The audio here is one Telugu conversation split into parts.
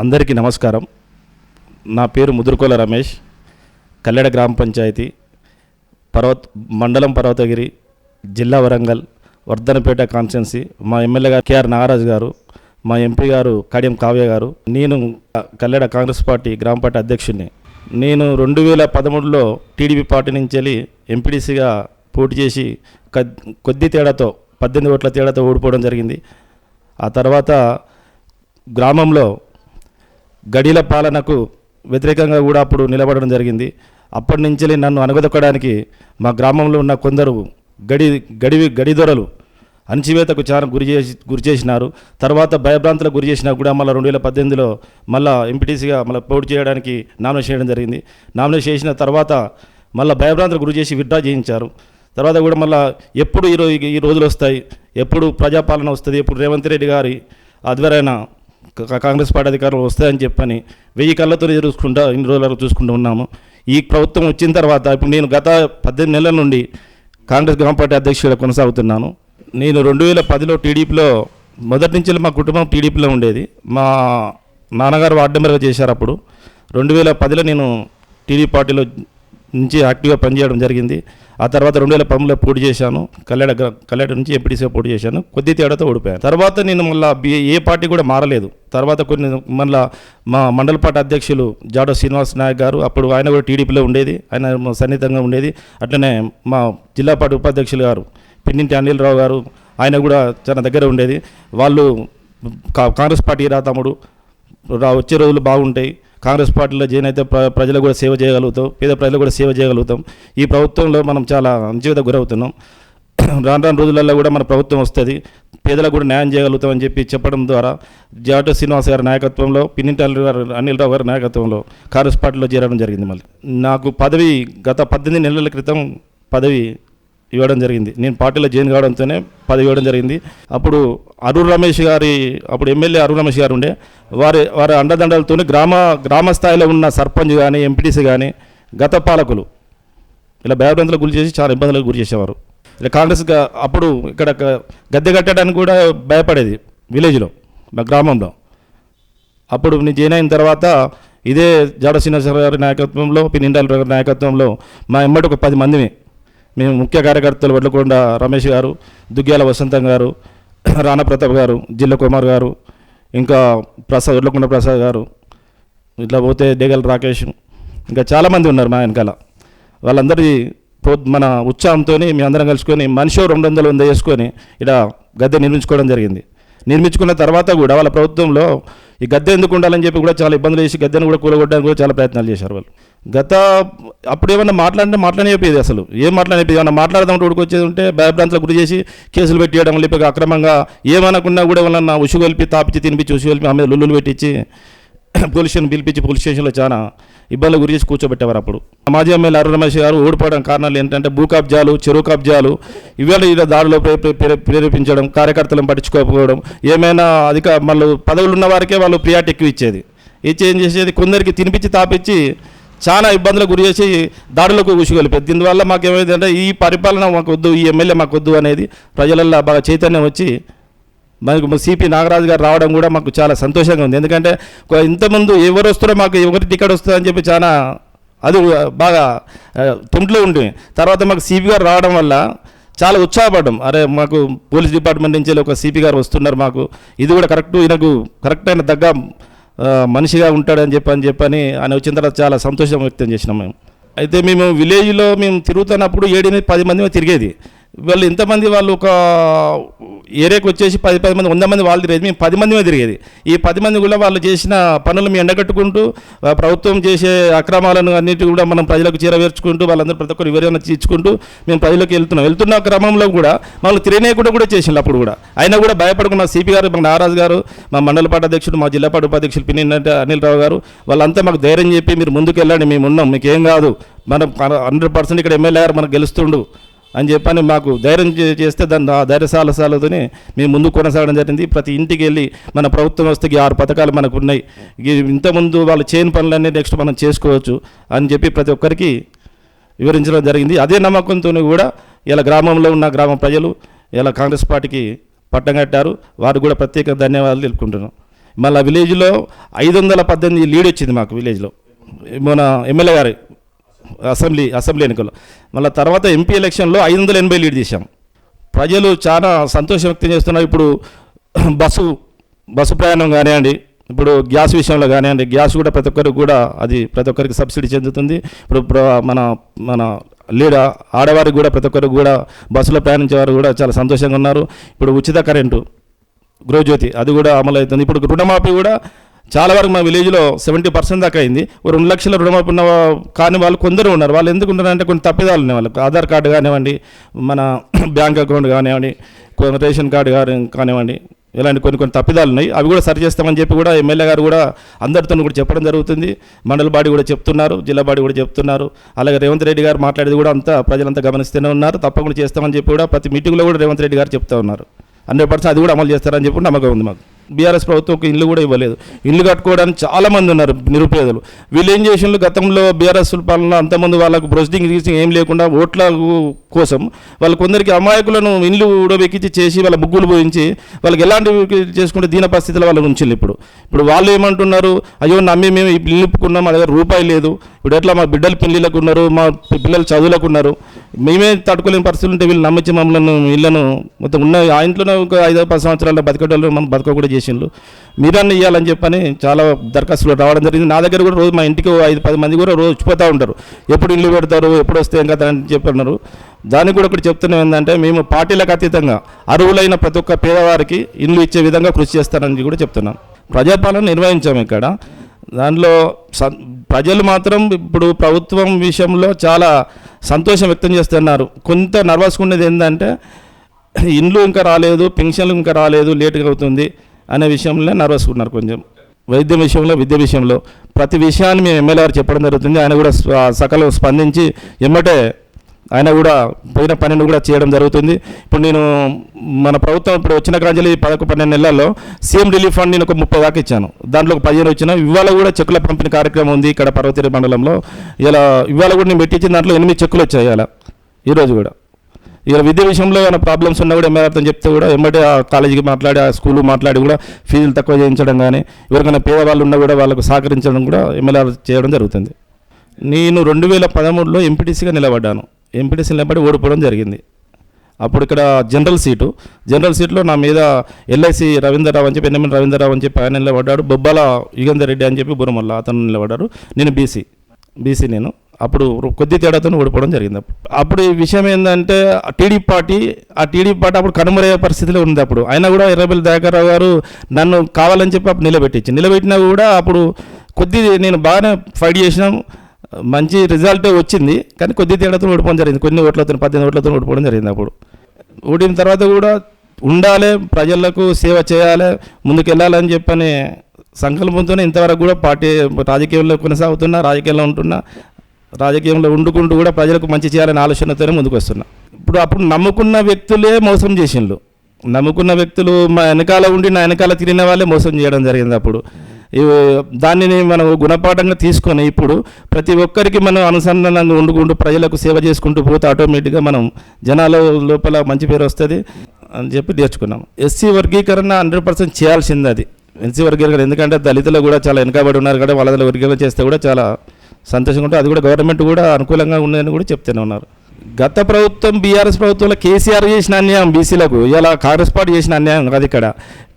అందరికీ నమస్కారం. నా పేరు ముదురుకోల రమేష్. కల్లెడ గ్రామ పంచాయతీ పర్వత్ మండలం పర్వతగిరి జిల్లా వరంగల్ వర్ధనపేట కాన్స్టిట్యున్సీ మా ఎమ్మెల్యే గారు కేఆర్ నాగరాజు గారు మా ఎంపీ గారు కడియం కావ్య గారు నేను కల్లెడ కాంగ్రెస్ పార్టీ గ్రామ పార్టీ అధ్యక్షుడిని. నేను రెండు వేల పదమూడులో టీడీపీ పార్టీ నుంచి వెళ్ళి ఎంపీడీసీగా పోటీ చేసి కొద్ది తేడాతో పద్దెనిమిది ఓట్ల తేడాతో ఓడిపోవడం జరిగింది. ఆ తర్వాత గ్రామంలో గడిల పాలనకు వ్యతిరేకంగా కూడా అప్పుడు నిలబడడం జరిగింది. అప్పటి నుంచి నన్ను అనగదొక్కడానికి మా గ్రామంలో ఉన్న కొందరు గడి గడి గడిదొరలు అణచివేతకు చాలా గురి చేసి గురి చేసినారు. తర్వాత భయభ్రాంతులకు గురి చేసినా కూడా మళ్ళీ రెండు వేల పద్దెనిమిదిలో మళ్ళీ ఎంపీటీసీగా మళ్ళీ పోటీ చేయడానికి నామినేషన్ చేయడం జరిగింది. నామినేషన్ చేసిన తర్వాత మళ్ళీ భయభ్రాంతులకు గురి చేసి విత్డ్రా చేయించారు. తర్వాత కూడా మళ్ళీ ఎప్పుడు ఈ రోజు ఈ రోజులు వస్తాయి? ఎప్పుడు ప్రజాపాలన వస్తుంది? ఎప్పుడు రేవంత్ రెడ్డి గారి ఆధ్వర్యాన కాంగ్రెస్ పార్టీ అధికారులు వస్తాయని చెప్పని వెయ్యి కళ్ళతో చూసుకుంటా ఇన్ని రోజుల వరకు చూసుకుంటూ ఉన్నాము. ఈ ప్రభుత్వం వచ్చిన తర్వాత ఇప్పుడు నేను గత పద్దెనిమిది నెలల నుండి కాంగ్రెస్ గ్రామ పార్టీ అధ్యక్షుడిగా కొనసాగుతున్నాను. నేను రెండు వేల పదిలో టీడీపీలో మొదటి నుంచి మా కుటుంబం టీడీపీలో ఉండేది. మా నాన్నగారు వార్డు మెంబర్గా చేశారు అప్పుడు. రెండు వేల పదిలో నేను టీడీపీ పార్టీలో నుంచి యాక్టివ్గా పనిచేయడం జరిగింది. ఆ తర్వాత రెండు వేల పదమూడులో పోటీ చేశాను. కల్లెడ గ్ర- కల్లెడ నుంచి ఎంపీటీసీగా పోటీ చేశాను. కొద్ది తేడాతో ఓడిపోయాను. తర్వాత నేను మళ్ళీ ఏ పార్టీ కూడా మారలేదు. తర్వాత కొన్ని మళ్ళీ మా మండల పార్టీ అధ్యక్షులు జాడో శ్రీనివాస్ నాయక్ గారు అప్పుడు ఆయన కూడా టీడీపీలో ఉండేది. ఆయన సన్నిహితంగా ఉండేది. అట్లనే మా జిల్లా పార్టీ ఉపాధ్యక్షులు గారు పిన్నింటి అనిల్రావు గారు ఆయన కూడా చాలా దగ్గర ఉండేది. వాళ్ళు కా- కాంగ్రెస్ పార్టీ రా తమ్ముడు రా వచ్చే రోజులు బాగుంటాయి. కాంగ్రెస్ పార్టీలో జాయిన్ అయితే ప్ర ప్రజలు కూడా సేవ చేయగలుగుతాం పేద ప్రజలు కూడా సేవ చేయగలుగుతాం. ఈ ప్రభుత్వంలో మనం చాలా అంచుత గురవుతున్నాం. రాను రాను రోజులలో కూడా మన ప్రభుత్వం వస్తుంది. పేదలకు కూడా న్యాయం చేయగలుగుతాం అని చెప్పి చెప్పడం ద్వారా జాటో శ్రీనివాస్ గారి నాయకత్వంలో పిన్నింటి గారు అనిల్ రావు గారి నాయకత్వంలో కాంగ్రెస్ పార్టీలో చేరడం జరిగింది మళ్ళీ. నాకు పదవి గత పద్దెనిమిది నెలల క్రితం పదవి ఇవ్వడం జరిగింది. నేను పార్టీలో జాయిన్ కావడంతోనే పదవి ఇవ్వడం జరిగింది. అప్పుడు అరుణ్ రమేష్ గారి అప్పుడు ఎమ్మెల్యే అరుణ్ రమేష్ గారు ఉండే వారి వారి అండదండలతోనే గ్రామ గ్రామ స్థాయిలో ఉన్న సర్పంచ్ కానీ ఎంపీటీసీ కానీ గత పాలకులు ఇలా భయభ్రాంతులకు గురి చేసి చాలా ఇబ్బందులకు గురి చేసేవారు. ఇలా కాంగ్రెస్ అప్పుడు ఇక్కడ గద్దె కట్టడానికి కూడా భయపడేది విలేజ్లో మా గ్రామంలో. అప్పుడు నేను జాయిన్ అయిన తర్వాత ఇదే జాడ శ్రీనివాసరావు గారి నాయకత్వంలో పిన్నిండాల గారి నాయకత్వంలో మా ఎమ్మటి ఒక పది మందిని మేము ముఖ్య కార్యకర్తలు వడ్లకొండ రమేష్ గారు దుగ్గ్యాల వసంతం గారు రాణా ప్రతాప్ గారు జిల్ల కుమార్ గారు ఇంకా ప్రసాద్ వడ్లకొండ ప్రసాద్ గారు ఇట్లా పోతే డేగల్ రాకేష్ ఇంకా చాలామంది ఉన్నారు మా వెనకాల. వాళ్ళందరి మన ఉత్సాహంతో మేము అందరం కలుసుకొని మనిషి రెండు వందలు వంద చేసుకొని ఇలా గద్దె నిర్మించుకోవడం జరిగింది. నిర్మించుకున్న తర్వాత కూడా వాళ్ళ ప్రభుత్వంలో ఈ గద్దె ఎందుకు ఉండాలని చెప్పి కూడా చాలా ఇబ్బందులు చేసి గద్దెను కూడా కూలగొట్టడానికి కూడా చాలా ప్రయత్నాలు చేశారు వాళ్ళు. గత అప్పుడు ఏమన్నా మాట్లాడితే చెప్పేది అసలు. ఏం మాట్లాడనిపోయేది ఏమన్నా మాట్లాడదాం వచ్చేది ఉంటే భయభ్రాంతులకు గురి చేసి కేసులు పెట్టేయడం లేకపోతే అక్రమంగా ఏమనకుండా కూడా వాళ్ళన్న ఉసుగొల్పి తాపించి తినిపించి ఉసుగొల్పి ఆమె లుల్లులు పెట్టించి పోలీస్ స్టేషన్ పిలిపించి పోలీస్ స్టేషన్లో చాలా ఇబ్బందులు గురి చేసి కూర్చోబెట్టేవారు అప్పుడు. మాజీ ఎమ్మెల్యే అరుణ్ రమేష్ గారు ఓడిపోవడం కారణాలు ఏంటంటే భూ కబ్జాలు చెరువు కబ్జాలు ఇవాళ ఇలా దాడిలో ప్రేరేపించడం కార్యకర్తలను పట్టించుకోకపోవడం ఏమైనా అధిక మళ్ళీ పదవులు ఉన్న వారికే వాళ్ళు ప్రియారిటీ ఎక్కువ ఇచ్చేది. ఇచ్చి ఏం చేసేది కొందరికి తినిపించి తాపించి చాలా ఇబ్బందులకు గురి చేసి దాడులకు ఉసుగొలిపేది దీనివల్ల మాకు ఏమైందంటే ఈ పరిపాలన మాకు వద్దు ఈ ఎమ్మెల్యే మాకు వద్దు అనేది ప్రజలల్లో బాగా చైతన్యం వచ్చి మనకు సిపి నాగరాజు గారు రావడం కూడా మాకు చాలా సంతోషంగా ఉంది. ఎందుకంటే ఇంతమందు ఇంతకుముందు ఎవరు వస్తారో మాకు ఎవరి టికెట్ వస్తుందని చెప్పి చాలా అది బాగా ఆ, తుంట్లో తర్వాత మాకు సిపి గారు రావడం వల్ల చాలా ఉత్సాహపడ్డం. అరే మాకు పోలీస్ డిపార్ట్మెంట్ నుంచి ఒక సిపి గారు వస్తున్నారు మాకు. ఇది కూడా కరెక్ట్ ఈయనకు కరెక్ట్ అయిన దగ్గ మనిషిగా ఉంటాడని చెప్పని చెప్పని ఆయన వచ్చిన తర్వాత చాలా సంతోషం వ్యక్తం చేసినాం మేము. అయితే మేము విలేజ్లో మేము తిరుగుతున్నప్పుడు ఏడు పది మంది తిరిగేది. వాళ్ళు ఇంతమంది వాళ్ళు ఒక ఏరియాకి వచ్చేసి పది పది మంది వంద మంది వాళ్ళు తిరిగేది మేము పది మంది తిరిగేది. ఈ పది మంది కూడా వాళ్ళు చేసిన పనులు మేము ఎండగట్టుకుంటూ ప్రభుత్వం చేసే అక్రమాలను అన్నిటి కూడా మనం ప్రజలకు చేరవేర్చుకుంటూ వాళ్ళందరూ ప్రతి ఒక్కరు వివరణ ఇచ్చుకుంటూ మేము ప్రజలకు వెళ్తున్నాం. వెళ్తున్న క్రమంలో కూడా వాళ్ళు తిరగనీయకుండా కూడా చేసిండ్రు అప్పుడు కూడా. అయినా కూడా భయపడుకున్న సిపి గారు మా నారాజు గారు మా మండలపాటు అధ్యక్షుడు మా జిల్లాపాటు ఉపాధ్యక్షులు పిన్నింటే అనిల్ రావు గారు వాళ్ళంతా మాకు ధైర్యం చెప్పి మీరు ముందుకు వెళ్ళండి మేము ఉన్నాం. మీకేం కాదు. మనం హండ్రెడ్ పర్సెంట్ ఇక్కడ ఎమ్మెల్యే గారు మనకు గెలుస్తుండు. అని చెప్పని మాకు ధైర్యం చేస్తే దాన్ని ఆ ధైర్యశాల సాలతోనే మేము ముందు కొనసాగడం జరిగింది. ప్రతి ఇంటికి వెళ్ళి మన ప్రభుత్వం వస్తే ఆరు పథకాలు మనకు ఉన్నాయి. ఇంతకుముందు వాళ్ళు చేయని పనులన్నీ నెక్స్ట్ మనం చేసుకోవచ్చు అని చెప్పి ప్రతి ఒక్కరికి వివరించడం జరిగింది. అదే నమ్మకంతో కూడా ఇలా గ్రామంలో ఉన్న గ్రామ ప్రజలు ఇలా కాంగ్రెస్ పార్టీకి పట్టం కట్టారు. వారు కూడా ప్రత్యేక ధన్యవాదాలు తెలుపుకుంటున్నాం. మళ్ళీ విలేజ్లో ఐదు వందల పద్దెనిమిది లీడ్ వచ్చింది మాకు విలేజ్లో. మన ఎమ్మెల్యే గారి అసెంబ్లీ అసెంబ్లీ ఎన్నికల్లో. మళ్ళీ తర్వాత ఎంపీ ఎలక్షన్లో ఐదు వందల ఎనభై లీడ్ చేశాం ప్రజలు చాలా సంతోషం వ్యక్తం చేస్తున్నారు. ఇప్పుడు బస్సు బస్సు ప్రయాణం కానివ్వండి ఇప్పుడు గ్యాస్ విషయంలో కానివ్వండి గ్యాస్ కూడా ప్రతి ఒక్కరికి కూడా అది ప్రతి ఒక్కరికి సబ్సిడీ చెందుతుంది. ఇప్పుడు ప్ర- మన మన లీడ ఆడవారికి కూడా ప్రతి ఒక్కరికి కూడా బస్సులో ప్రయాణించే వారు కూడా చాలా సంతోషంగా ఉన్నారు. ఇప్పుడు ఉచిత కరెంటు గృహజ్యోతి అది కూడా అమలు అవుతుంది. ఇప్పుడు రుణమాఫీ కూడా చాలా వరకు మా విలేజ్లో సెవెంటీ పర్సెంట్ దాకా అయింది. రెండు లక్షల రుణమాపు ఉన్న కాని వాళ్ళు కొందరు ఉన్నారు. వాళ్ళు ఎందుకు ఉన్నారంటే కొన్ని తప్పిదాలు ఉన్నాయి వాళ్ళకి. ఆధార్ కార్డు కానివ్వండి మన బ్యాంక్ అకౌంట్ కానివ్వండి రేషన్ కార్డు కాని- కానివ్వండి ఇలాంటి కొన్ని కొన్ని తప్పిదాలు ఉన్నాయి. అవి కూడా సరి చేస్తామని చెప్పి కూడా ఎమ్మెల్యే గారు కూడా అందరితో కూడా చెప్పడం జరుగుతుంది. మండల బాడీ కూడా చెప్తున్నారు జిల్లా బాడీ కూడా చెప్తున్నారు. అలాగే రేవంత్ రెడ్డి గారు మాట్లాడేది కూడా అంతా ప్రజలంతా గమనిస్తూనే ఉన్నారు. తప్పకుండా చేస్తామని చెప్పి కూడా ప్రతి మీటింగ్లో కూడా రేవంత్ రెడ్డి గారు చెప్తా ఉన్నారు. హండ్రెడ్ పర్సెంట్ అది కూడా అమలు చేస్తారని చెప్పి నమ్మకం ఉంది మాకు. బీఆర్ఎస్ ప్రభుత్వం ఒక ఇల్లు కూడా ఇవ్వలేదు. ఇల్లు కట్టుకోవడానికి చాలామంది ఉన్నారు నిరుపేదలు. వీళ్ళు ఏం చేసిండ్రు? గతంలో బీఆర్ఎస్ పాలన అంతమంది వాళ్ళకు ప్రొసీడింగ్ గీసింగ్ ఏం లేకుండా ఓట్ల కోసం వాళ్ళు కొందరికి అమాయకులను ఇల్లు ఊడబెక్కించి చేసి వాళ్ళ ముగ్గులు పోయించి వాళ్ళకి ఎలాంటి చేసుకుంటే దీన పరిస్థితుల వాళ్ళు ఉంచింది ఇప్పుడు. ఇప్పుడు వాళ్ళు ఏమంటున్నారు? అయ్యో నమ్మి మేము ఈ ఇల్లు ఇప్పుకున్నాం మా దగ్గర రూపాయి లేదు. ఇప్పుడు ఎట్లా మా బిడ్డలు పెళ్ళిళ్ళకు ఉన్నారు మా పిల్లలు చదువులకు ఉన్నారు. మేమే తట్టుకోలేని పరిస్థితులు ఉంటే వీళ్ళు నమ్మించి మమ్మల్ని ఇళ్ళను మొత్తం ఉన్న ఆ ఇంట్లోనే ఒక ఐదు పది సంవత్సరాల బతికేటోళ్ళు మనం బతకకూడదు చేసిండ్రు. మీరన్న ఇవ్వాలని చెప్పని చాలా దరఖాస్తులు రావడం జరిగింది. నా దగ్గర కూడా రోజు మా ఇంటికి ఐదు పది మంది కూడా రోజు వచ్చిపోతూ ఉంటారు. ఎప్పుడు ఇల్లు పెడతారు ఎప్పుడు వస్తే ఇంకా అని చెప్పన్నారు దానికి కూడా ఒకటి చెప్తున్నాం ఏంటంటే మేము పార్టీలకు అతీతంగా అరువులైన ప్రతి ఒక్క పేదవారికి ఇల్లు ఇచ్చే విధంగా కృషి చేస్తానని కూడా చెప్తున్నాం. ప్రజాపాలన నిర్వహించాము ఇక్కడ. దానిలో స- ప్రజలు మాత్రం ఇప్పుడు ప్రభుత్వం విషయంలో చాలా సంతోషం వ్యక్తం చేస్తున్నారు. కొంత నర్వస్గా ఉండేది ఏంటంటే ఇండ్లు ఇంకా రాలేదు పెన్షన్లు ఇంకా రాలేదు లేటుగా అవుతుంది. అనే విషయంలో నర్వస్ ఉన్నారు కొంచెం. వైద్యం విషయంలో విద్య విషయంలో ప్రతి విషయాన్ని మేము ఎమ్మెల్యే గారు చెప్పడం జరుగుతుంది. ఆయన కూడా సకలు సకలం స్పందించి ఎమ్మటే ఆయన కూడా పోయిన పనిని కూడా చేయడం జరుగుతుంది. ఇప్పుడు నేను మన ప్రభుత్వం ఇప్పుడు వచ్చిన కాంజలి పదకొ పన్నెండు నెలల్లో సీఎం రిలీఫ్ ఫండ్ నేను ఒక ముప్పై దాకా ఇచ్చాను. దాంట్లో ఒక పదిహేను వచ్చిన ఇవాళ కూడా చెక్కుల పంపిణీ కార్యక్రమం ఉంది ఇక్కడ పర్వతగిరి మండలంలో. ఇలా ఇవాళ కూడా నేను పెట్టించిన దాంట్లో ఎనిమిది చెక్కులు వచ్చాయి ఇలా ఈరోజు కూడా. ఇక విద్య విషయంలో ఏమైనా ప్రాబ్లమ్స్ ఉన్నా కూడా ఎమ్మెల్యేతో చెప్తే కూడా ఎమ్మటే ఆ కాలేజీకి మాట్లాడి ఆ స్కూల్ మాట్లాడి కూడా ఫీజులు తక్కువ చేయించడం కానీ ఎవరికైనా పేదవాళ్ళు ఉన్నా కూడా వాళ్ళకు సహకరించడం కూడా ఎమ్మెల్యే చేయడం జరుగుతుంది. నేను రెండు వేల పదమూడులో ఎంపీటీసీగా నిలబడ్డాను. ఎంపీటీసీ నిలబడి ఓడిపోవడం జరిగింది. అప్పుడు ఇక్కడ జనరల్ సీటు జనరల్ సీట్లో నా మీద ఎల్ఐసి రవీంద్రరావు అని చెప్పి ఎన్ఎంఎన్ రవీంద్రరావు అని చెప్పి ఆయన నిలబడ్డాడు. బొబ్బాల యుగేందర్ రెడ్డి అని చెప్పి బురమల్ల అతను నిలబడ్డారు నేను బీసీ బీసీ నేను. అప్పుడు కొద్ది తేడాతో ఓడిపోవడం జరిగింది. అప్పుడు ఈ విషయం ఏంటంటే టీడీపీ పార్టీ ఆ టీడీపీ పార్టీ అప్పుడు కనుమరయ్యే పరిస్థితిలో ఉంది అప్పుడు. అయినా కూడా ఎర్రబెల్లి దయాకర్రావు గారు నన్ను కావాలని చెప్పి అప్పుడు నిలబెట్టించి నిలబెట్టినా కూడా అప్పుడు కొద్ది నేను బాగానే ఫైట్ చేసినాం మంచి రిజల్టే వచ్చింది కానీ కొద్ది తేడాతో ఓడిపోవడం జరిగింది. కొన్ని ఓట్లతో పద్దెనిమిది ఓట్లతో ఓడిపోవడం జరిగింది అప్పుడు. ఓడిన తర్వాత కూడా ఉండాలి ప్రజలకు సేవ చేయాలి ముందుకెళ్ళాలని చెప్పని సంకల్పంతోనే ఇంతవరకు కూడా పార్టీ రాజకీయాల్లో కొనసాగుతున్నా రాజకీయాల్లో ఉంటున్నా రాజకీయంలో వండుకుంటూ కూడా ప్రజలకు మంచి చేయాలనే ఆలోచనతోనే ముందుకు వస్తున్నా ఇప్పుడు అప్పుడు నమ్ముకున్న వ్యక్తులే మోసం చేసిండ్రు నమ్ముకున్న వ్యక్తులు మా వెనకాల ఉండి నా వెనకాల తిరిగిన వాళ్ళే మోసం చేయడం జరిగింది అప్పుడు. ఇవి- దానిని మనం గుణపాఠంగా తీసుకొని ఇప్పుడు ప్రతి ఒక్కరికి మనం అనుసంధానంగా వండుకుంటూ ప్రజలకు సేవ చేసుకుంటూ పోతే ఆటోమేటిక్గా మనం జనాల లోపల మంచి పేరు వస్తుంది అని చెప్పి నేర్చుకున్నాం. ఎస్సీ వర్గీకరణ హండ్రెడ్ పర్సెంట్ చేయాల్సింది అది. ఎస్సీ వర్గీకరణ ఎందుకంటే దళితులు కూడా చాలా వెనకబడి ఉన్నారు కదా వాళ్ళ వర్గీకరణ చేస్తే కూడా చాలా సంతోషంగా ఉంటుంది అది కూడా గవర్నమెంట్ కూడా అనుకూలంగా ఉన్నదని కూడా చెప్తూనే ఉన్నారు. గత ప్రభుత్వం బీఆర్ఎస్ ప్రభుత్వంలో కేసీఆర్ చేసిన అన్యాయం బీసీలకు. ఇలా కాంగ్రెస్ పార్టీ చేసిన అన్యాయం కాదు ఇక్కడ.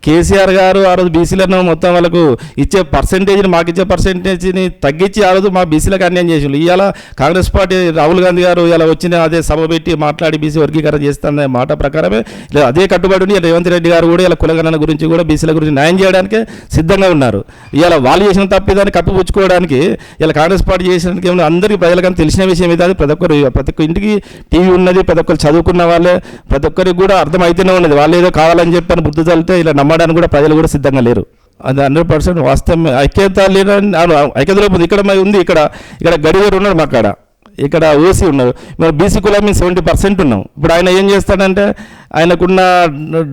కేసీఆర్ గారు ఆ రోజు బీసీలను మొత్తం వాళ్ళకు ఇచ్చే పర్సంటేజ్ని మాకు ఇచ్చే పర్సంటేజ్ని తగ్గించి ఆ రోజు మా బీసీలకు అన్యాయం చేసిండు ఇవాళ కాంగ్రెస్ పార్టీ రాహుల్ గాంధీ గారు ఇలా వచ్చిన అదే సభ పెట్టి మాట్లాడి బీసీ వర్గీకరణ చేస్తుందనే మాట ప్రకారమే ఇలా అదే కట్టుబడి ఉండి రేవంత్ రెడ్డి గారు కూడా ఇలా కులగణన గురించి కూడా బీసీల గురించి న్యాయం చేయడానికే సిద్ధంగా ఉన్నారు. ఇవాళ వాళ్ళు చేసిన తప్పిదాన్ని కప్పిపుచ్చుకోవడానికి ఇలా కాంగ్రెస్ పార్టీ చేసినందుకు ఏమన్నా అందరికీ ప్రజలకన్నా తెలిసిన విషయం ఇది అది ప్రతి ఒక్కరు ప్రతి ఒక్క ఇంటికి టీవీ ఉన్నది ప్రతి ఒక్కరు చదువుకున్న వాళ్ళే ప్రతి ఒక్కరికి కూడా అర్థమైతేనే ఉన్నది. వాళ్ళు ఏదో కావాలని చెప్పని బుద్ధి చల్లితే ఇలా నమ్మడానికి కూడా ప్రజలు కూడా సిద్ధంగా లేరు. అది హండ్రెడ్ పర్సెంట్ వాస్తవం ఐక్యత లేదని ఐక్యత లేకపోతే ఇక్కడ ఉంది ఇక్కడ ఇక్కడ గడిగారు ఉన్నాడు మా కాడ. ఇక్కడ ఓసీ ఉన్నారు. మేము బీసీ కులం మేము సెవెంటీ పర్సెంట్ ఉన్నాం. ఇప్పుడు ఆయన ఏం చేస్తాడంటే ఆయనకున్న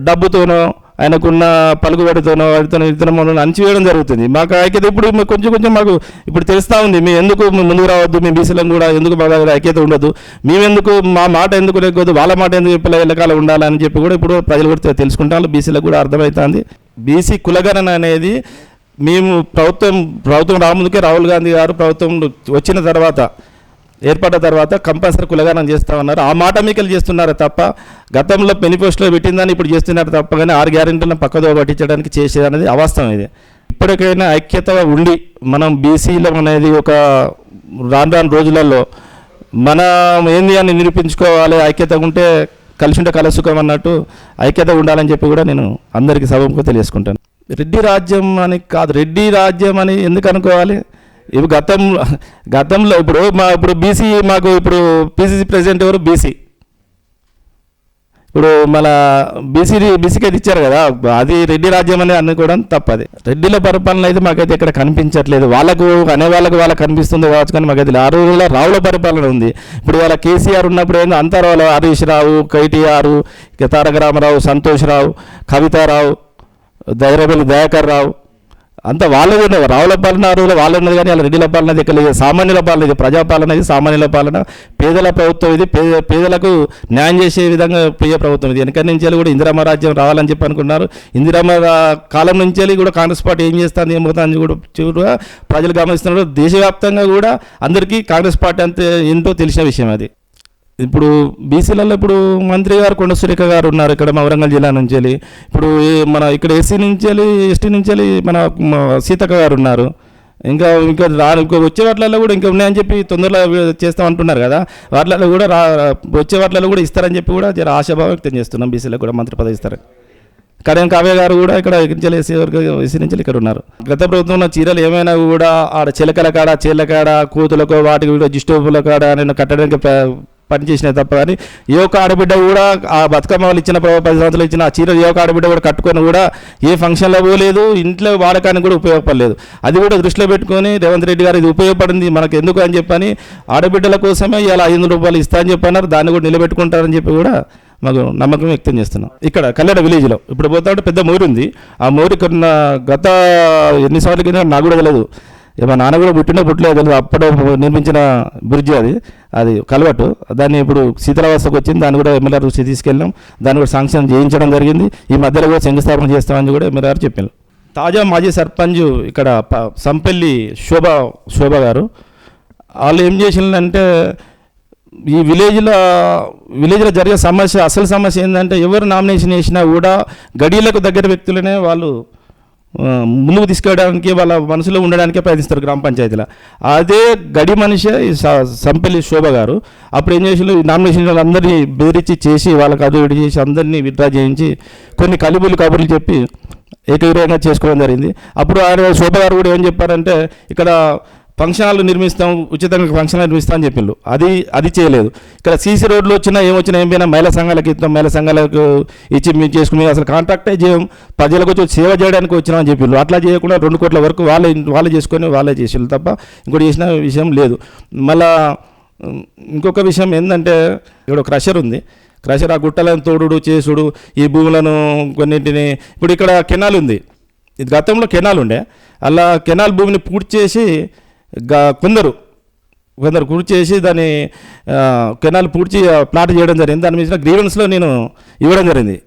డబ్బుతోనో ఆయనకున్న పలుకుబడితోనో వాటితోనో ఇతనో అణచివేయడం జరుగుతుంది. మాకు ఐక్యత ఇప్పుడు కొంచెం కొంచెం మాకు ఇప్పుడు తెలుస్తూ ఉంది. మేము ఎందుకు ముందుకు రావద్దు? మేము బీసీలం కూడా ఎందుకు బాగా ఐక్యత ఉండదు? మేమెందుకు మా మాట ఎందుకు లేకపోతే వాళ్ళ మాట ఎందుకు చెప్పలే? ఎల్లకాలం ఉండాలని చెప్పి కూడా ఇప్పుడు ప్రజలు కూడా తెలుసుకుంటారు. బీసీలకు కూడా అర్థమవుతుంది బీసీ కులగణన అనేది మేము ప్రభుత్వం ప్రభుత్వం రాముందుకే రాహుల్ గాంధీ గారు ప్రభుత్వం వచ్చిన తర్వాత ఏర్పడ్డ తర్వాత కంపల్సరీ కులగానం చేస్తా ఉన్నారు. ఆ మాట మీకలు చేస్తున్నారు తప్ప గతంలో పెనిపోస్ట్లో పెట్టిందని ఇప్పుడు చేస్తున్నారు తప్ప కానీ ఆరు గ్యారెంటీలను పక్కదో పట్టించడానికి చేసేది అనేది అవాస్తవం ఇది. ఇప్పటికైనా ఐక్యత ఉండి మనం బీసీలం అనేది ఒక రాను రాను రోజులలో మనం ఏంది అని నిరూపించుకోవాలి ఐక్యత ఉంటే కలిసి ఉంటే కలసుఖం అన్నట్టు ఐక్యత ఉండాలని చెప్పి కూడా నేను అందరికీ సభకు తెలియజేసుకుంటాను. రెడ్డి రాజ్యం అని కాదు రెడ్డి రాజ్యం అని ఎందుకు అనుకోవాలి? ఇవి గతం గతంలో ఇప్పుడు మా ఇప్పుడు బీసీ మాకు ఇప్పుడు పిసిసి ప్రెసిడెంట్ ఎవరు? బీసీ ఇప్పుడు మన బీసీ బీసీకి అయితే ఇచ్చారు కదా. అది రెడ్డి రాజ్యం అనేది అనుకోవడం తప్పది. రెడ్డిల పరిపాలన అయితే మాకైతే ఇక్కడ కనిపించట్లేదు. వాళ్ళకు అనే వాళ్ళకు వాళ్ళకి కనిపిస్తుంది కావచ్చు కానీ మాకైతే ఆ రోజుల్లో రావుల పరిపాలన ఉంది. ఇప్పుడు వాళ్ళ కేసీఆర్ ఉన్నప్పుడు ఏందో? అంతరావులు హరీష్ రావు కేటీఆర్ తారక రామారావు సంతోష్ రావు కవితారావు ధైర్యపల్లి దయాకర్ రావు అంత వాళ్ళది ఉన్నది రావుల పాలన ఆ వాళ్ళు ఉన్నది కానీ వాళ్ళ రెడ్డిల పాలన ఇక్కడ లేదు సామాన్యుల పాలన ఇది ప్రజాపాలన ఇది సామాన్యుల పాలన. పేదల ప్రభుత్వం ఇది పేద పేదలకు న్యాయం చేసే విధంగా ప్రియ ప్రభుత్వం ఇది. వెనక నుంచి కూడా ఇందిరామ రాజ్యం రావాలని చెప్పి అనుకున్నారు. ఇందిరామ కాలం నుంచి కూడా కాంగ్రెస్ పార్టీ ఏం చేస్తుంది ఏం పోతుంది కూడా చూడగా ప్రజలు గమనిస్తున్నారు. దేశవ్యాప్తంగా కూడా అందరికీ కాంగ్రెస్ పార్టీ అంతే ఏంటో తెలిసిన విషయం అది. ఇప్పుడు బీసీలలో ఇప్పుడు మంత్రి గారు కొండ సురేఖ గారు ఉన్నారు ఇక్కడ మా వరంగల్ జిల్లా నుంచి వెళ్ళి ఇప్పుడు మన ఇక్కడ ఎస్సీ నుంచి వెళ్ళి ఎస్టీ నుంచి వెళ్ళి మన సీతక్క గారు ఉన్నారు. ఇంకా ఇంకా రా ఇంకా వచ్చే వాటిలలో కూడా ఇంకా ఉన్నాయని చెప్పి తొందరలో చేస్తాం అంటున్నారు కదా. వాటిలలో కూడా రా వచ్చే వాటిలలో కూడా ఇస్తారని చెప్పి కూడా జర ఆశాభావం వ్యక్తం చేస్తున్నాం. బీసీలకు కూడా మంత్రి పదవి ఇస్తారు. కళ్యాణ్ కావ్య గారు కూడా ఇక్కడ నుంచి ఎస్సీ వరకు ఎస్సీ నుంచి ఇక్కడ ఉన్నారు. గత ప్రభుత్వంలో చీరలు ఏమైనా కూడా ఆడ చిలకల కాడ చీలకాడ కాడ కూతులకు వాటికి కూడా జిస్టోపుల కాడ నేను కట్టడానికి ప- పని తప్ప కానీ ఏ ఒక్క ఆడబిడ్డ కూడా ఆ బతుకమ్మ వాళ్ళు ఇచ్చిన ప్రభావ పది సంవత్సరాలు ఇచ్చిన ఆ చీర ఏ ఒక్క ఆడబిడ్డ కూడా కట్టుకొని కూడా ఏ ఫంక్షన్లో పోలేదు ఇంట్లో వాడకానికి కూడా ఉపయోగపడలేదు. అది కూడా దృష్టిలో పెట్టుకొని రేవంత్ రెడ్డి గారు ఇది ఉపయోగపడింది మనకు ఎందుకు అని చెప్పని ఆడబిడ్డల కోసమే ఇలా ఐదు వందల రూపాయలు ఇస్తా అని చెప్పన్నారు దాన్ని కూడా నిలబెట్టుకుంటారని చెప్పి కూడా మాకు నమ్మకం వ్యక్తం చేస్తున్నాం. ఇక్కడ కల్లెడ విలేజ్లో ఇప్పుడు పోతా ఉంటే పెద్ద మోరు ఉంది. ఆ మోరు కొన్న ఉన్న గత ఎన్నిసార్లు కింద నాకు కూడా తెలియదు మా నాన్న కూడా పుట్టిన పుట్టలేదు అప్పుడు నిర్మించిన బ్రిడ్జ్ అది. అది కలవటు దాన్ని ఇప్పుడు శీతలావస్థకు వచ్చింది దాన్ని కూడా ఎమ్మెల్యే దృష్టి తీసుకెళ్ళాం దాన్ని కూడా శాంక్షన్ చేయించడం జరిగింది. ఈ మధ్యలో కూడా శంకుస్థాపన చేస్తామని కూడా ఎమ్మెల్యే గారు చెప్పారు తాజా మాజీ సర్పంచ్ ఇక్కడ ప- సంపెల్లి శోభ శోభ గారు వాళ్ళు ఏం చేసిందంటే ఈ విలేజ్లో విలేజ్లో జరిగే సమస్య అసలు సమస్య ఏంటంటే ఎవరు నామినేషన్ చేసినా కూడా గడియలకు దగ్గర వ్యక్తులనే వాళ్ళు ముందుకు తీసుకెళ్ళడానికి వాళ్ళ మనసులో ఉండడానికే ప్రయత్నిస్తారు గ్రామ పంచాయతీలో. అదే గడి మనిషి స- సంపెల్లి శోభ గారు. అప్పుడు ఏం చేసిన నామినేషన్ వాళ్ళందరినీ బెదిరించి చేసి వాళ్ళకి అదు ఇటు చేసి అందరినీ విత్డ్రా చేయించి కొన్ని కలిబులు కబుర్లు చెప్పి ఏకగ్రీవంగా చేసుకోవడం జరిగింది. అప్పుడు ఆయన శోభ గారు కూడా ఏం చెప్పారంటే ఇక్కడ ఫంక్షన్ హాల్ నిర్మిస్తాం ఉచితంగా ఫంక్షన్ హాల్ నిర్మిస్తాం అని చెప్పిండు అది అది చేయలేదు. ఇక్కడ సీసీ రోడ్లు వచ్చినా ఏమొచ్చినా ఏం పోయినా మహిళా సంఘాలకు ఇస్తాం మహిళా సంఘాలకు ఇచ్చి మేము చేసుకుని అసలు కాంట్రాక్టే చేయం. ప్రజలకు వచ్చి సేవ చేయడానికి వచ్చినాం అని చెప్పిండు అట్లా చేయకుండా రెండు కోట్ల వరకు వాళ్ళే వాళ్ళే చేసుకొని వాళ్ళే చేసిండు తప్ప ఇంకోటి చేసిన విషయం లేదు. మళ్ళా ఇంకొక విషయం ఏంటంటే ఇక్కడ క్రషర్ ఉంది. క్రషర్ ఆ గుట్టలను తోడుడు చేసుడు ఈ భూములను కొన్నింటిని ఇప్పుడు ఇక్కడ కెనాల్ ఉంది. ఇది గతంలో కెనాల్ ఉండే. అలా కెనాల్ భూమిని పూర్తి చేసి కొందరు కొందరు పూర్తి చేసి దాన్ని కెనాల్ పూడ్చి ప్లాట్ చేయడం జరిగింది. దాని మీద గ్రీవెన్స్లో నేను ఇవ్వడం జరిగింది.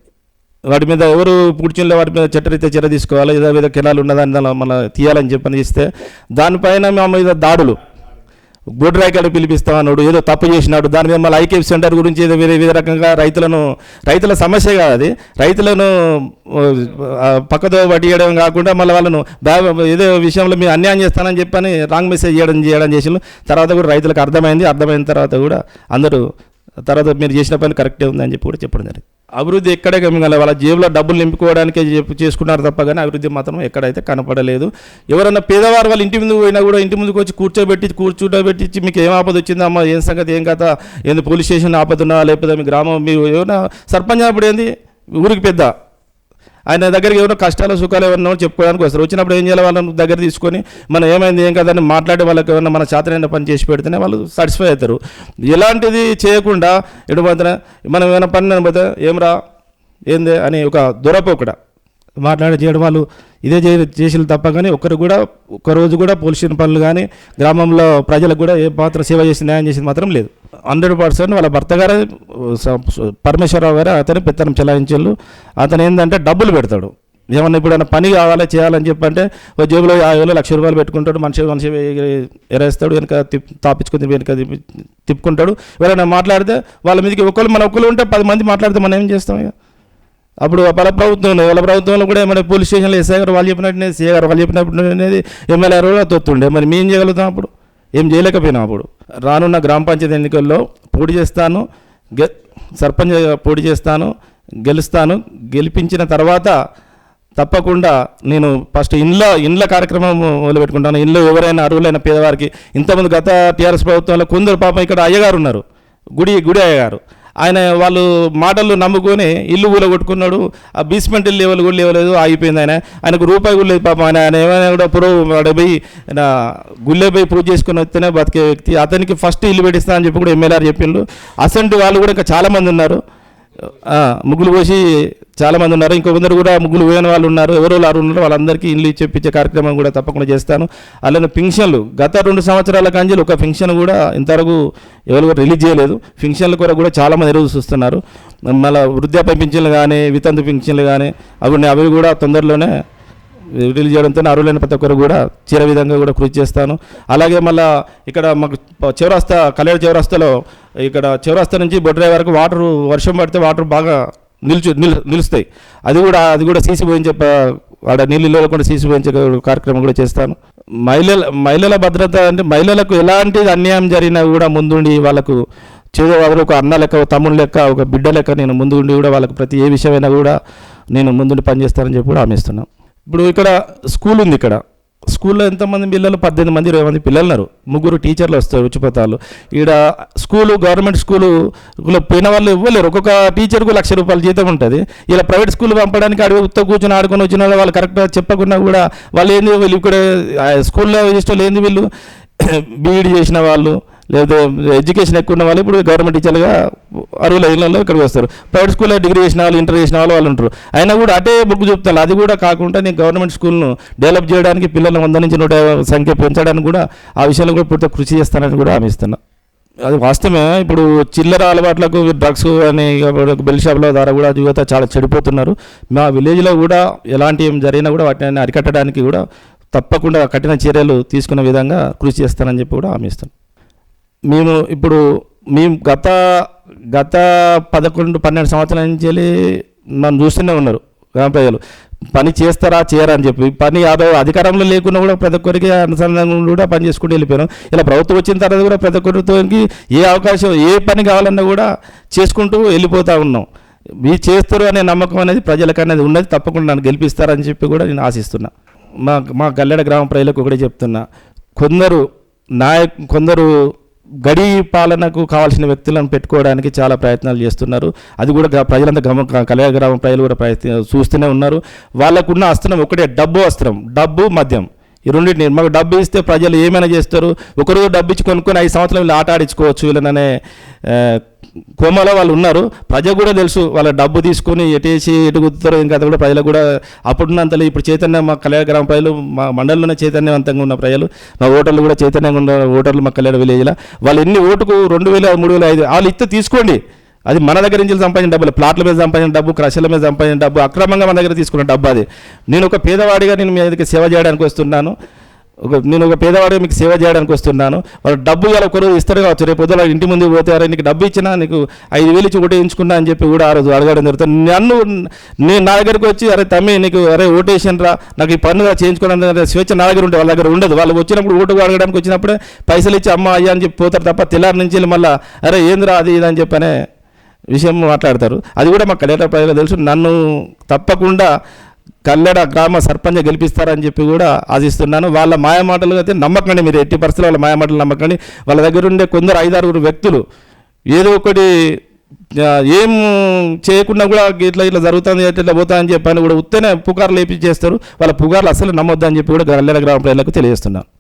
వాటి మీద ఎవరు పూడ్చిలో వాటి మీద చట్టరీత్యా చర్య తీసుకోవాలి ఏదో విధంగా కెనాల్ ఉన్నదాన్ని దానిలో మన తీయాలని చెప్పని ఇస్తే దానిపైన మా మీద దాడులు. గూడ్రాయికాడు పిలిపిస్తా అన్నాడు ఏదో తప్పు చేసినాడు దాని మీద మళ్ళీ ఐకేఫ్ సెంటర్ గురించి ఏదో వేరే వేరే రకంగా రైతులను రైతుల సమస్య కాదు అది. రైతులను పక్కతో పట్టియడం కాకుండా మళ్ళీ వాళ్ళను ఏదో విషయంలో మీరు అన్యాయం చేస్తానని చెప్పని రాంగ్ మెసేజ్ చేయడం చేయడం చేసిన తర్వాత కూడా రైతులకు అర్థమైంది అర్థమైన తర్వాత కూడా అందరూ తర్వాత మీరు చేసిన పని కరెక్టే ఉందని చెప్పి కూడా చెప్పడం జరిగింది. అభివృద్ధి ఎక్కడే కమ్మిగల వాళ్ళ జేబులో డబ్బులు నింపుకోవడానికే చేసుకున్నారు తప్ప కానీ అభివృద్ధి మాత్రం ఎక్కడైతే కనపడలేదు. ఎవరన్నా పేదవారు వాళ్ళు ఇంటి ముందు పోయినా కూడా ఇంటి ముందుకు వచ్చి కూర్చోబెట్టి కూర్చోబెట్టించి మీకు ఏం ఆపద వచ్చిందా అమ్మ? ఏం సంగతి? ఏం కథ? ఏంది? పోలీస్ స్టేషన్ ఆపదున్నా? లేకపోతే మీ గ్రామం? మీ ఏమైనా సర్పంచ్ అప్పుడు ఏంది? ఊరికి పెద్ద. ఆయన దగ్గరికి ఏమైనా కష్టాలు సుఖాలు ఏమన్నా చెప్పుకోవడానికి వస్తారు. వచ్చినప్పుడు ఏం చేయాలి? వాళ్ళని దగ్గర తీసుకొని మనం ఏమైంది ఏం కదని మాట్లాడి వాళ్ళకి ఏమన్నా మన చేతనైన పని చేసి పెడితేనే వాళ్ళు సాటిస్ఫై అవుతారు. ఎలాంటిది చేయకుండా ఇటు మనం ఏమైనా పని పోతే ఏమరా ఏంది అని ఒక దొరపోకడ మాట్లాడి చేయడం వాళ్ళు ఇదే చే చేసిన తప్ప కానీ ఒక్కరు కూడా ఒక్క రోజు కూడా పోలీసు పనులు కానీ గ్రామంలో ప్రజలకు కూడా ఏ పాత్ర సేవ చేసి న్యాయం చేసింది మాత్రం లేదు. హండ్రెడ్ పర్సెంట్ వాళ్ళ భర్త గారే పరమేశ్వరరావు గారు అతను పెత్తనం చెలాయించారు అతను ఏంటంటే డబ్బులు పెడతాడు. ఏమన్నా ఇప్పుడు పని కావాలి చేయాలని చెప్పంటే ఓ జేబులో యాభై వేలు లక్ష రూపాయలు పెట్టుకుంటాడు. మనిషి మనిషి ఎరేస్తాడు వెనక తిప్ తాపించుకుని వెనక తిప్పి తిప్పుకుంటాడు. ఎవరైనా మాట్లాడితే వాళ్ళ మీదకి ఒకళ్ళు మన ఒక్కరు ఉంటే పది మంది మాట్లాడితే మనం ఏం చేస్తాం ఇక? అప్పుడు వాళ్ళ ప్రభుత్వంలో వాళ్ళ ప్రభుత్వంలో కూడా ఏమైనా పోలీస్ స్టేషన్లో ఎస్ఐ గారు వాళ్ళు చెప్పినట్టు సీఏ గారు వాళ్ళు చెప్పినప్పుడు అనేది ఎమ్మెల్యే గారు తొత్తుండే. మరి మేము చేయగలుగుతాం అప్పుడు? ఏం చేయలేకపోయినాం అప్పుడు. రానున్న గ్రామ పంచాయతీ ఎన్నికల్లో పోటీ చేస్తాను గె సర్పంచ్ పోటీ చేస్తాను గెలుస్తాను. గెలిపించిన తర్వాత తప్పకుండా నేను ఫస్ట్ ఇండ్ల ఇండ్ల కార్యక్రమం మొదలుపెట్టుకుంటాను. ఇంట్లో ఎవరైనా అర్హులైన పేదవారికి ఇంతమంది గత టీఆర్ఎస్ ప్రభుత్వంలో కొందరు పాపం ఇక్కడ అయ్యగారు ఉన్నారు. గుడి గుడి అయ్యగారు. ఆయన వాళ్ళు మాటలు నమ్ముకొని ఇల్లు కూడా కొట్టుకున్నాడు ఆ బీస్మెంట్ లెవెల్ కూడా లేవలేదు ఆగిపోయింది ఆయన. ఆయనకు రూపాయి కూడా లేదు పాపం. ఆయన ఆయన ఏమైనా కూడా పురో వాడు పోయి పూజ చేసుకుని వస్తేనే బతికే వ్యక్తి. అతనికి ఫస్ట్ ఇల్లు పెట్టిస్తా అని చెప్పి కూడా ఎమ్మెల్యేలు చెప్పిండు. అసంటి వాళ్ళు కూడా ఇంకా చాలామంది ఉన్నారు. ముగ్గులు పోసి చాలా మంది ఉన్నారు. ఇంకో కొందరు కూడా ముగ్గులు పోయిన వాళ్ళు ఉన్నారు. ఎవరో వాళ్ళు ఉన్నారు. వాళ్ళందరికీ ఇల్లు ఇచ్చేపించే కార్యక్రమం కూడా తప్పకుండా చేస్తాను. అలానే ఫింక్షన్లు గత రెండు సంవత్సరాల కాంజీలు ఒక ఫింక్షన్ కూడా ఇంతవరకు ఎవరు కూడా రిలీజ్ చేయలేదు. ఫింక్షన్లు కొరకు కూడా చాలామంది ఎదురు చూస్తున్నారు. మళ్ళీ వృద్ధాప్య పింఛన్లు కానీ వితంతు పింఛన్లు కానీ అవి అవి కూడా తొందరలోనే రిలీజ్ చేయడంతో అరువులైన ప్రతి ఒక్కరు కూడా చీర విధంగా కూడా కృషి చేస్తాను. అలాగే మళ్ళా ఇక్కడ మాకు చివరాస్తా కళ్యాణ చివరాస్తాలో ఇక్కడ చివరాస్తా నుంచి బొడ్రాయి వరకు వాటర్ వర్షం పడితే వాటర్ బాగా నిలుచు నిలు నిలుస్తాయి. అది కూడా అది కూడా సీసీ పోయించే వాడ ఆడ నీళ్ళు లేకుండా సీసీ పోయించే కార్యక్రమం కూడా చేస్తాను. మహిళల మహిళల భద్రత అంటే మహిళలకు ఎలాంటి అన్యాయం జరిగినా కూడా ముందుండి వాళ్ళకు చేదో ఒక అన్న లెక్క ఒక తమ్ముడు లెక్క ఒక బిడ్డ లెక్క నేను ముందుండి కూడా వాళ్ళకి ప్రతి ఏ విషయమైనా కూడా నేను ముందుండి పనిచేస్తానని చెప్పి కూడా హామీ ఇస్తున్నాను ఇప్పుడు ఇక్కడ స్కూల్ ఉంది ఇక్కడ. స్కూల్లో ఎంతమంది పిల్లలు? పద్దెనిమిది మంది ఇరవై మంది పిల్లలు ఉన్నారు. ముగ్గురు టీచర్లు వస్తారు ఉచిపతాలు. ఇక్కడ స్కూలు గవర్నమెంట్ స్కూలు పోయిన వాళ్ళు ఇవ్వలేరు. ఒక్కొక్క టీచర్కు లక్ష రూపాయలు జీతం ఉంటుంది. ఇలా ప్రైవేట్ స్కూల్ పంపడానికి అడిగి ఉత్త కూర్చొని ఆడుకొని వచ్చిన వాళ్ళు కరెక్ట్గా చెప్పకుండా కూడా వాళ్ళు ఏంది వీళ్ళు? ఇక్కడ స్కూల్లో స్కూల్లో వాళ్ళు ఏంది వీళ్ళు. బీఈడి చేసిన వాళ్ళు లేదా ఎడ్యుకేషన్ ఎక్కువ ఉన్న వాళ్ళు ఇప్పుడు గవర్నమెంట్ టీచర్లుగా అరువుల ఇళ్ళలో ఇక్కడికి వస్తారు. ప్రైవేట్ స్కూల్లో డిగ్రీ చేసిన వాళ్ళు ఇంటర్ చేసిన వాళ్ళు వాళ్ళు ఉంటారు. అయినా కూడా అటే బుక్ చూపుతాను. అది కూడా కాకుండా నేను గవర్నమెంట్ స్కూల్ను డెవలప్ చేయడానికి పిల్లలను వంద నుంచి నూట సంఖ్య పెంచడానికి కూడా ఆ విషయంలో కూడా పూర్తిగా కృషి చేస్తానని కూడా హామీ ఇస్తున్నా. అది వాస్తవమే. ఇప్పుడు చిల్లర అలవాట్లకు డ్రగ్స్ అని బెల్ షాప్ల ద్వారా కూడా యువత చాలా చెడిపోతున్నారు. మా విలేజ్లో కూడా ఎలాంటి ఏం జరిగినా కూడా వాటిని అరికట్టడానికి కూడా తప్పకుండా కఠిన చర్యలు తీసుకునే విధంగా కృషి చేస్తానని చెప్పి కూడా హామీ ఇస్తాను మేము ఇప్పుడు మేము గత గత పదకొండు పన్నెండు సంవత్సరాల నుంచి వెళ్ళి మనం చూస్తూనే ఉన్నారు గ్రామ ప్రజలు. పని చేస్తారా చేయరా అని చెప్పి. పని యాభై అధికారంలో లేకున్నా కూడా ప్రతి ఒక్కరికి అనుసంధానం కూడా పని చేసుకుంటూ వెళ్ళిపోయాను. ఇలా ప్రభుత్వం వచ్చిన తర్వాత కూడా ప్రతి ఒక్కరితో ఏ అవకాశం ఏ పని కావాలన్నా కూడా చేసుకుంటూ వెళ్ళిపోతూ ఉన్నాం. మీరు చేస్తారు అనే నమ్మకం అనేది ప్రజలకు అనేది ఉన్నది. తప్పకుండా నన్ను గెలిపిస్తారని చెప్పి కూడా నేను ఆశిస్తున్నా. మా మా గల్లెడ గ్రామ ప్రజలకు ఒకటే చెప్తున్నా. కొందరు నాయ కొందరు గడి పాలనకు కావాల్సిన వ్యక్తులను పెట్టుకోవడానికి చాలా ప్రయత్నాలు చేస్తున్నారు. అది కూడా ప్రజలంతా గమ కలయ గ్రామ ప్రజలు కూడా ప్రయత్న చూస్తూనే ఉన్నారు. వాళ్ళకున్న అస్త్రం ఒకటే డబ్బు అస్త్రం. డబ్బు మద్యం. ఈ రెండింటిని మాకు డబ్బు ఇస్తే ప్రజలు ఏమైనా చేస్తారు. ఒకరోజు డబ్బు ఇచ్చి కొనుక్కొని ఐదు సంవత్సరాలు వీళ్ళు ఆట ఆడించుకోవచ్చు వీళ్ళననే కోమలో వాళ్ళు ఉన్నారు. ప్రజ కూడా తెలుసు వాళ్ళ డబ్బు తీసుకొని ఎటేసి ఎటు గుద్దుతారో ఇంకా అది కూడా ప్రజలకు కూడా అప్పుడున్నంతలో ఇప్పుడు చైతన్య మా కళ్యాణ గ్రామ ప్రజలు మా మండలంలోనే చైతన్యవంతంగా ఉన్న ప్రజలు మా ఓటర్లు కూడా చైతన్యంగా ఉన్న ఓటర్లు మా కళ్యాణ విలేజ్లో. వాళ్ళు ఎన్ని ఓటుకు రెండు వేల మూడు వేల ఐదు వాళ్ళు ఇస్తే తీసుకోండి. అది మన దగ్గర నుంచి సంపాదించిన డబ్బులు. ప్లాట్ల మీద సంపాదించిన డబ్బు క్రషల మీద సంపాదించిన డబ్బు అక్రమంగా మన దగ్గర తీసుకున్న డబ్బు అది. నేను ఒక పేదవాడిగా నేను మీ దగ్గరికి సేవ చేయడానికి వస్తున్నాను. ఒక నేను ఒక పేదవాడిగా మీకు సేవ చేయడానికి వస్తున్నాను. వాళ్ళు డబ్బు ఇలా ఒకరు ఇస్తారు కావచ్చు. రేపు పొద్దున ఇంటి ముందు పోతే నీకు డబ్బు ఇచ్చినా నీకు ఐదు వేలు ఇచ్చి ఓటేయించుకున్నా అని చెప్పి కూడా ఆ రోజు అడగడం జరుగుతుంది. నన్ను నేను నా దగ్గరికి వచ్చి అరే తమ్మి నీకు అరే ఓటేషన్ రా. నాకు ఈ పన్ను చేయించుకోవడానికి స్వేచ్ఛ నా దగ్గర ఉంటే వాళ్ళ దగ్గర ఉండదు. వాళ్ళు వచ్చినప్పుడు ఓటు అడగడానికి వచ్చినప్పుడే పైసలు ఇచ్చి అమ్మ అయ్యా అని చెప్పి పోతారు తప్ప తెల్లారి నుంచి మళ్ళీ అరే ఏందిరా అది ఇది అని చెప్పనే విషయం మాట్లాడతారు. అది కూడా మా కళ్యాణ ప్రజలకు తెలుసు. నన్ను తప్పకుండా కల్లెడ గ్రామ సర్పంచ్ గెలిపిస్తారని చెప్పి కూడా ఆశిస్తున్నాను. వాళ్ళ మాయమాటలు అయితే నమ్మకండి మీరు. ఎట్టి పరిస్థితుల్లో వాళ్ళ మాయ మాటలు నమ్మకండి. వాళ్ళ దగ్గర ఉండే కొందరు ఐదారుగురు వ్యక్తులు ఏదో ఒకటి ఏం చేయకుండా కూడా ఇట్లా ఇట్లా జరుగుతుంది ఇట్లా పోతా అని చెప్పని కూడా ఉత్తనే పుకార్లు లేపి చేస్తారు వాళ్ళ పుకార్లు అసలు నమ్మొద్దని చెప్పి కూడా కల్లెడ గ్రామ ప్రజలకు తెలియజేస్తున్నాను.